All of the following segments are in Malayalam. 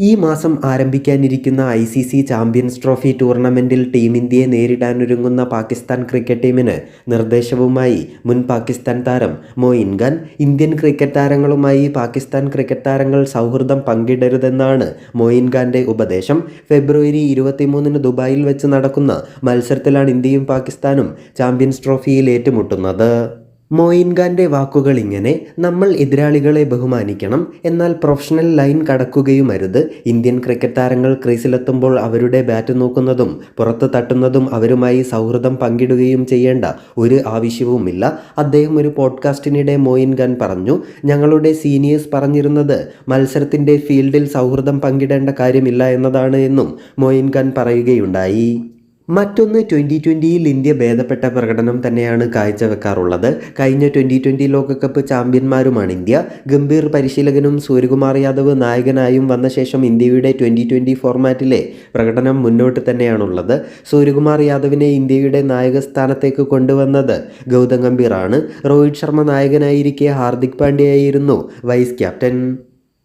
ഈ മാസം ആരംഭിക്കാനിരിക്കുന്ന I C C champions trophy ടൂർണമെന്റിൽ ടീം ഇന്ത്യയെ നേരിടാനൊരുങ്ങുന്ന പാകിസ്ഥാൻ ക്രിക്കറ്റ് ടീമിന് നിർദ്ദേശവുമായി മുൻ പാകിസ്ഥാൻ താരം മോയിൻ ഖാൻ ഇന്ത്യൻ ക്രിക്കറ്റ് താരങ്ങളുമായി പാകിസ്ഥാൻ ക്രിക്കറ്റ് താരങ്ങൾ സൗഹൃദം പങ്കിടരുതെന്നാണ് മോയിൻ ഖാന്റെ ഉപദേശം. ഫെബ്രുവരി ഇരുപത്തിമൂന്നിന് ദുബായിൽ വെച്ച് നടക്കുന്ന മത്സരത്തിലാണ് ഇന്ത്യയും പാകിസ്ഥാനും ചാമ്പ്യൻസ് ട്രോഫിയിൽ ഏറ്റുമുട്ടുന്നത്. മോയിൻ ഖാന്റെ വാക്കുകൾ ഇങ്ങനെ നമ്മൾ എതിരാളികളെ ബഹുമാനിക്കണം എന്നാൽ പ്രൊഫഷണൽ ലൈൻ കടക്കുകയുമരുത്. ഇന്ത്യൻ ക്രിക്കറ്റ് താരങ്ങൾ ക്രീസിലെത്തുമ്പോൾ അവരുടെ ബാറ്റ് നോക്കുന്നതും പുറത്ത് തട്ടുന്നതും അവരുമായി സൗഹൃദം പങ്കിടുകയും ചെയ്യേണ്ട ഒരു ആവശ്യവുമില്ല. അദ്ദേഹം ഒരു പോഡ്കാസ്റ്റിനിടെ മോയിൻഖാൻ പറഞ്ഞു ഞങ്ങളുടെ സീനിയേഴ്സ് പറഞ്ഞിരുന്നത് മത്സരത്തിന്റെ ഫീൽഡിൽ സൗഹൃദം പങ്കിടേണ്ട കാര്യമില്ല എന്നതാണ് എന്നും മോയിൻഖാൻ പറയുകയുണ്ടായി. മറ്റൊന്ന് ട്വന്റി ട്വന്റിയിൽ ഇന്ത്യ ഭേദപ്പെട്ട പ്രകടനം തന്നെയാണ് കാഴ്ചവെക്കാറുള്ളത്. കഴിഞ്ഞ ട്വന്റി ട്വന്റി ലോകകപ്പ് ചാമ്പ്യന്മാരുമാണ് ഇന്ത്യ. ഗംഭീർ പരിശീലകനും സൂര്യകുമാർ യാദവ് നായകനായും വന്ന ശേഷം ഇന്ത്യയുടെ ട്വന്റി ട്വന്റി ഫോർമാറ്റിലെ പ്രകടനം മുന്നോട്ട് തന്നെയാണുള്ളത്. സൂര്യകുമാർ യാദവിനെ ഇന്ത്യയുടെ നായക സ്ഥാനത്തേക്ക് കൊണ്ടുവന്നത് ഗൗതം ഗംഭീറാണ്. രോഹിത് ശർമ്മ നായകനായിരിക്കെ ഹാർദിക് പാണ്ഡ്യയായിരുന്നു വൈസ് ക്യാപ്റ്റൻ.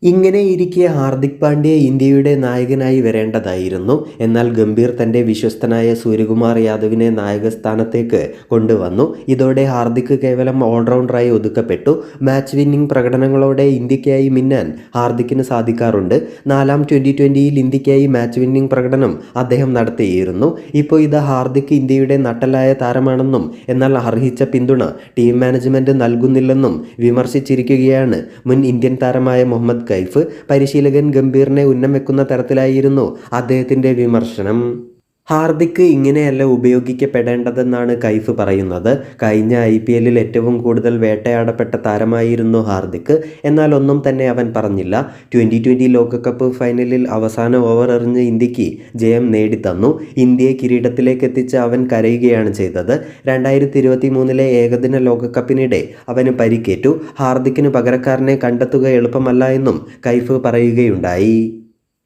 ഇങ്ങനെ ഇരിക്കെ ഹാർദിക് പാണ്ഡ്യ ഇന്ത്യയുടെ നായകനായി വരേണ്ടതായിരുന്നു. എന്നാൽ ഗംഭീർ തന്റെ വിശ്വസ്തനായ സൂര്യകുമാർ യാദവിനെ നായകസ്ഥാനത്തേക്ക് കൊണ്ടുവന്നു. ഇതോടെ ഹാർദിക് കേവലം ഓൾറൗണ്ടറായി ഒതുക്കപ്പെട്ടു. മാച്ച് വിന്നിംഗ് പ്രകടനങ്ങളോടെ ഇന്ത്യക്കായി മിന്നാൻ ഹാർദിക്കിന് സാധിക്കാറുണ്ട്. നാലാം ട്വന്റി ട്വന്റിയിൽ ഇന്ത്യക്കായി മാച്ച് വിന്നിംഗ് പ്രകടനം അദ്ദേഹം നടത്തിയിരുന്നു. ഇപ്പോൾ ഇത് ഹാർദിക് ഇന്ത്യയുടെ നട്ടലായ താരമാണെന്നും എന്നാൽ അർഹിച്ച പിന്തുണ ടീം മാനേജ്മെന്റ് നൽകുന്നില്ലെന്നും വിമർശിച്ചിരിക്കുകയാണ് മുൻ ഇന്ത്യൻ താരമായ മുഹമ്മദ് കൈഫ് പരിശീലകൻ ഗംഭീറിനെ ഉന്നം വെക്കുന്ന തരത്തിലായിരുന്നു അദ്ദേഹത്തിന്റെ വിമർശനം. ഹാർദിക് ഇങ്ങനെയല്ല ഉപയോഗിക്കപ്പെടേണ്ടതെന്നാണ് കൈഫ് പറയുന്നത്. കഴിഞ്ഞ ഐ പി എല്ലിൽ ഏറ്റവും കൂടുതൽ വേട്ടയാടപ്പെട്ട താരമായിരുന്നു ഹാർദിക്. എന്നാൽ ഒന്നും തന്നെ അവൻ പറഞ്ഞില്ല. ട്വന്റി ട്വന്റി ലോകകപ്പ് ഫൈനലിൽ അവസാന ഓവർ എറിഞ്ഞ് ഇന്ത്യയ്ക്ക് ജയം നേടിത്തന്നു. ഇന്ത്യയെ കിരീടത്തിലേക്ക് എത്തിച്ച് അവൻ കരയുകയാണ് ചെയ്തത്. രണ്ടായിരത്തി ഇരുപത്തി മൂന്നിലെ ഏകദിന ലോകകപ്പിനിടെ അവന് പരിക്കേറ്റു. ഹാർദിക്കിന് പകരക്കാരനെ കണ്ടെത്തുക എളുപ്പമല്ല എന്നും കൈഫ് പറയുകയുണ്ടായി.